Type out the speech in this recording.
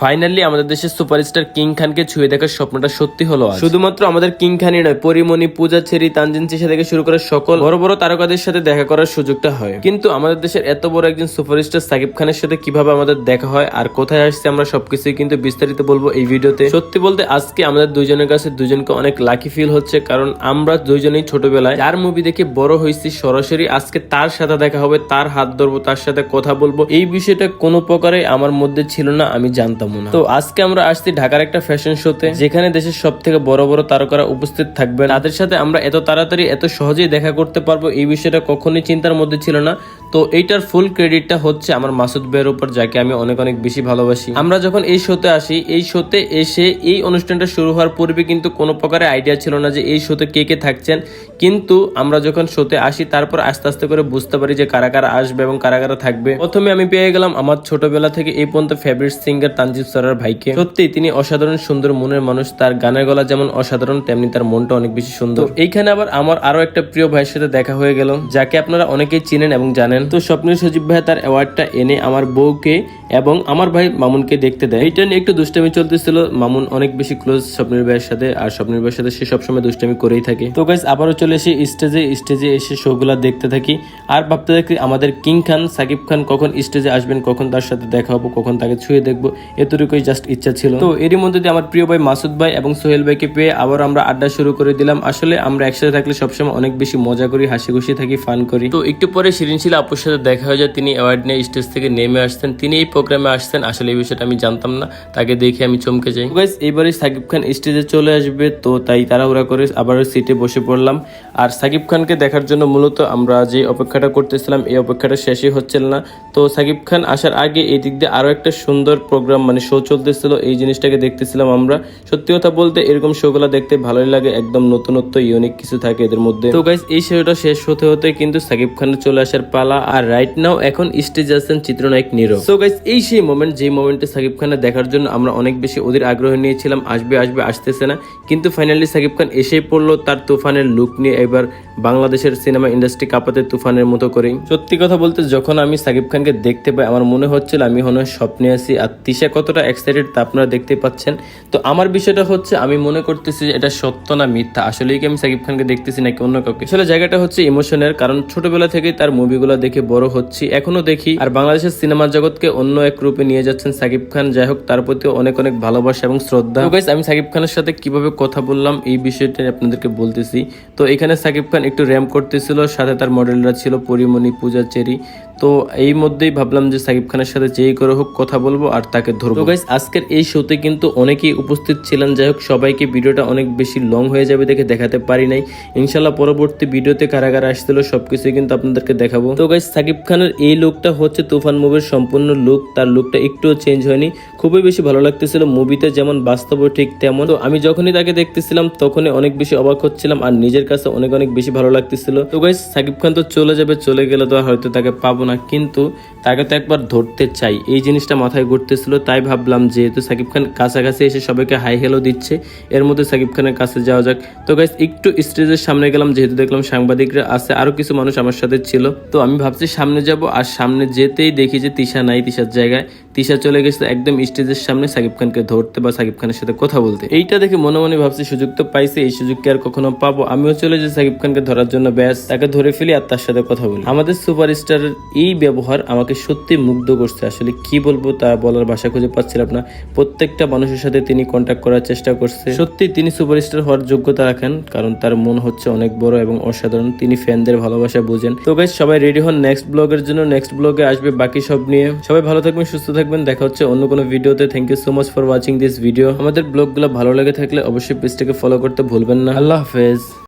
Finally আমাদের দেশের superstar king খানকে ছুঁয়ে দেখার স্বপ্নটা সত্যি হলো শুধুমাত্র আমাদের কিং খানই নয়, পরিমণি, পূজা ছেড়ি তানজিন চিসা থেকে শুরু করে সকল বড় বড় তারকাদের সাথে দেখা করার সুযোগটা হয়। কিন্তু আমাদের দেশের এত বড় একজন সুপারস্টার সাকিব খানের সাথে কীভাবে আমাদের দেখা হয় আর কোথায় আসছে আমরা সবকিছুই কিন্তু বিস্তারিত বলব এই ভিডিওতে। সত্যি বলতে আজকে আমাদের দুইজনের কাছে দুজনকে অনেক লাকি ফিল হচ্ছে কারণ আমরা দুইজনেই ছোটবেলায় যার মুভি দেখে বড় হয়েছি সরাসরি আজকে তার সাথে দেখা হবে, তার হাত ধরবো, তার সাথে কথা বলব, এই বিষয়টা কোনো প্রকারে আমার মধ্যে ছিল না, আমি জানতাম। না তো আজকে আমরা আসছি ঢাকার একটা ফ্যাশন শোতে যেখানে দেশের সব থেকে বড় বড় তারকারা উপস্থিত থাকবেন। তাদের সাথে আমরা এত তাড়াতাড়ি, এত সহজেই দেখা করতে পারব, এই বিষয়টা কখনোই চিন্তার মধ্যে ছিল না। তো এইটার ফুল ক্রেডিটটা হচ্ছে আমার মাসুদ ভাইয়ের উপর, যাকে আমি অনেক অনেক বেশি ভালোবাসি। আমরা যখন এই শোতে আসি, এই শোতে এসে এই অনুষ্ঠানটা শুরু হওয়ার পূর্বে কিন্তু কোনো প্রকারে আইডিয়া ছিল না যে এই শোতে কে কে থাকছেন। কিন্তু আমরা যখন শোতে আসি, তারপর আস্তে আস্তে করে বুঝতে পারি যে কারা কারা আসবে এবং কারা কারা থাকবে। প্রথমে আমি পেয়ে গেলাম আমার ছোটবেলা থেকে এই পর্যন্ত ফেভারিট সিঙ্গার তানজিব সরার ভাইকে। সত্যি, তিনি অসাধারণ সুন্দর মনের মানুষ। তার গানের গলা যেমন অসাধারণ, তেমনি তার মনটা অনেক বেশি সুন্দর। এইখানে আবার আমার আরও একটা প্রিয় ভাইয়ের সাথে দেখা হয়ে গেল, যাকে আপনারা অনেকেই চিনেন এবং জানেন। তো স্বপ্নের সজীব ভাই তার অ্যাওয়ার্ডটা এনে আমার বউকে এবং আমার ভাই মামুনকে দেখতে দেয়। এইটা নিয়ে একটু দুষ্টামি চলতেছিল। মামুন অনেক বেশি ক্লোজ স্বপ্নের ভাইয়ের সাথে আর স্বপ্নের ভাইয়ের সাথে সে সবসময় দুষ্টামি করেই থাকে। তো গাইজ আবারও চলে এসে স্টেজে স্টেজে এসে শোগুলা দেখতে থাকি। আর ভাবতে থাকি আমাদের কিং খান, সাকিব খান কখন স্টেজে আসবেন, কখন তার সাথে দেখা হব, কখন তাকে ছুঁয়ে দেখব, এতটুকুই জাস্ট ইচ্ছা ছিল। তো এরই মধ্যে দিয়ে আমার প্রিয় ভাই মাসুদ ভাই এবং সোহেল ভাইকে পেয়ে আবার আমরা আড্ডা শুরু করে দিলাম। আসলে আমরা একসাথে থাকলে সবসময় অনেক বেশি মজা করি, হাসি খুশি থাকি ফান করি। তো একটু পরে শিরিনশীল আপুর সাথে দেখা হয়ে যায় তিনি অ্যাওয়ার্ড নিয়ে স্টেজ থেকে নেমে আসতেন। তিনি এই প্রোগ্রামে আসতেন আসলে এই বিষয়টা আমি জানতাম না। তাকে দেখে আমি চমকে যাই। গাইস এইবারে সাকিব খান স্টেজে চলে আসবে তো তাই তাড়াহুড়া করে আবার সিটে বসে পড়লাম। আর সাকিব খানকে দেখার জন্য মূলত আমরা যে অপেক্ষাটা করতেছিলাম এই অপেক্ষাটা শেষই হচ্ছিল না। তো সাকিব খান আসার আগে এই দিক দিয়ে আরও একটা সুন্দর প্রোগ্রাম মানে শো চলতেছিল এই জিনিসটাকে দেখতেছিলাম আমরা। সত্যি কথা বলতে এরকম শোগুলো দেখতে ভালোই লাগে একদম নতুনত্ব ইউনিক কিছু থাকে এদের মধ্যে। তো গাইস এই শোটা শেষ হতে হতে কিন্তু সাকিব খানের চলে আসার পালা আর রাইট নাও এখন স্টেজে আছেন চিত্রনায়ক নীরব। সো গাইস এই সেই মোমেন্ট যে মোমেন্টে সাকিব খানের দেখার জন্য আমরা অনেক বেশি ওদের আগ্রহ নিয়েছিলাম, আসবে আসবে, আসতেছে না। কিন্তু ফাইনালি সাকিব খান এসেই পড়ল তার তুফানের লুক নিয়ে এবার বাংলাদেশের সিনেমা ইন্ডাস্ট্রি কাঁপাতে তুফানের মতো করেই। সত্যি কথা বলতে, যখন আমি সাকিব খানকে দেখতে পাই, আমার মনে হচ্ছিল আমি মনে স্বপ্নে আছি। আর তিশা কতটা এক্সাইটেড তা আপনারা দেখতে পাচ্ছেন। তো আমার বিষয়টা হচ্ছে, আমি মনে করতেছি যে এটা সত্য না মিথ্যা। আসলেই কি আমি সাকিব খানকে দেখতেছি নাকি অন্য কাউকে? আসলে জায়গাটা হচ্ছে ইমোশনের কারণ ছোটবেলা থেকেই তার মুভিগুলো দেখে বড় হচ্ছি। এখনও দেখি। আর বাংলাদেশের সিনেমা জগৎকে অন্য এক রূপে নিয়ে যাচ্ছেন সাকিব খান। যাই হোক, তার প্রতি অনেক অনেক ভালোবাসা এবং শ্রদ্ধা। আমি সাকিব খানের সাথে কীভাবে কথা বললাম এই বিষয়টা আপনাদেরকে বলতেছি। তো এখানে সাকিব খান একটু র্যাম্প করতেছিল, সাথে তার মডেলরা ছিল পরিমণি, পূজা চেরি। তো এই মধ্যেই ভাবলাম যে সাকিব খানের সাথে যেই করে হোক কথা বলব আর তাকে ধরবো। গাইস আজকের এই শোতে কিন্তু অনেকেই উপস্থিত ছিলেন। যাই হোক, সবাইকে ভিডিওটা অনেক বেশি লং হয়ে যাবে দেখে দেখাতে পারি নাই। ইনশাল্লাহ পরবর্তী ভিডিওতে কারা কারা আসছিল, সবকিছুই কিন্তু আপনাদেরকে দেখাবো। তো গাইস সাকিব খানের এই লুকটা হচ্ছে তুফান মুভির সম্পূর্ণ লুক তার লুকটা একটুও চেঞ্জ হয়নি। খুবই বেশি ভালো লাগতেছিল। মুভিতে যেমন বাস্তব ঠিক তেমন। তো আমি যখনই তাকে দেখতেছিলাম, তখনই অনেক বেশি অবাক হচ্ছিলাম আর নিজের কাছে অনেক অনেক বেশি ভালো লাগতেছিল। তো গাইস সাকিব খান তো চলে যাবে, চলে গেলে তো হয়তো তাকে পাবো না। কিন্তু তাকে তো একবার ধরতে চাই। এই জিনিসটা মাথায় ঘুরতেছিল, তাই ভাবলাম যেহেতু সাকিব খান কাছাকাছি এসে সবাইকে হাই হেলো দিচ্ছে, এর মধ্যে সাকিব খানের কাছে যাওয়া যাক। তো গাইস একটু স্টেজের সামনে গেলাম, যেহেতু দেখলাম সাংবাদিকরা আছে আরও কিছু মানুষ আমার সাথে ছিল। তো আমি ভাবছি সামনে যাব, আর সামনে যেতেই দেখি যে তিশা নাই তিশার জায়গায়। তিশা চলে গেছে একদম স্টেজের সামনে সাকিব খানকে ধরতে বা সাকিব খানের সাথে কথা বলতে। এইটা দেখে মনে মনে ভাবছি, সুযোগ তো পাইছি, এই সুযোগ কি আর কখনো পাবো। আমিও চলে যাই সাকিব খানকে ধরার জন্য, ব্যাস, তাকে ধরে ফেলি আর তার সাথে কথা বলি। আমাদের সুপার সুপারস্টারের এই ব্যবহার আমাকে সত্যি মুগ্ধ করছে। আসলে কি বলব তা বলার ভাষা খুঁজে পাচ্ছিলাম না। প্রত্যেকটা মানুষের সাথে তিনি কন্ট্যাক্ট করার চেষ্টা করছে। সত্যি তিনি সুপারস্টার হওয়ার যোগ্যতা রাখেন, কারণ তার মন হচ্ছে অনেক বড় এবং অসাধারণ। তিনি ফ্যানদের ভালোবাসা বুঝেন। তো গাইজ সবাই রেডি হন। নেক্সট ব্লগের জন্য নেক্সট ব্লগে আসবে বাকি সব নিয়ে। সবাই ভালো থাকবেন, সুস্থ থাকবেন, দেখা হচ্ছে অন্য কোনো ভিডিওতে। Thank you so much for watching this video আমাদের ব্লগগুলো ভালো লাগে থাকলে অবশ্যই পেজটাকে ফলো করতে ভুলবেন না। আল্লাহ হাফেজ।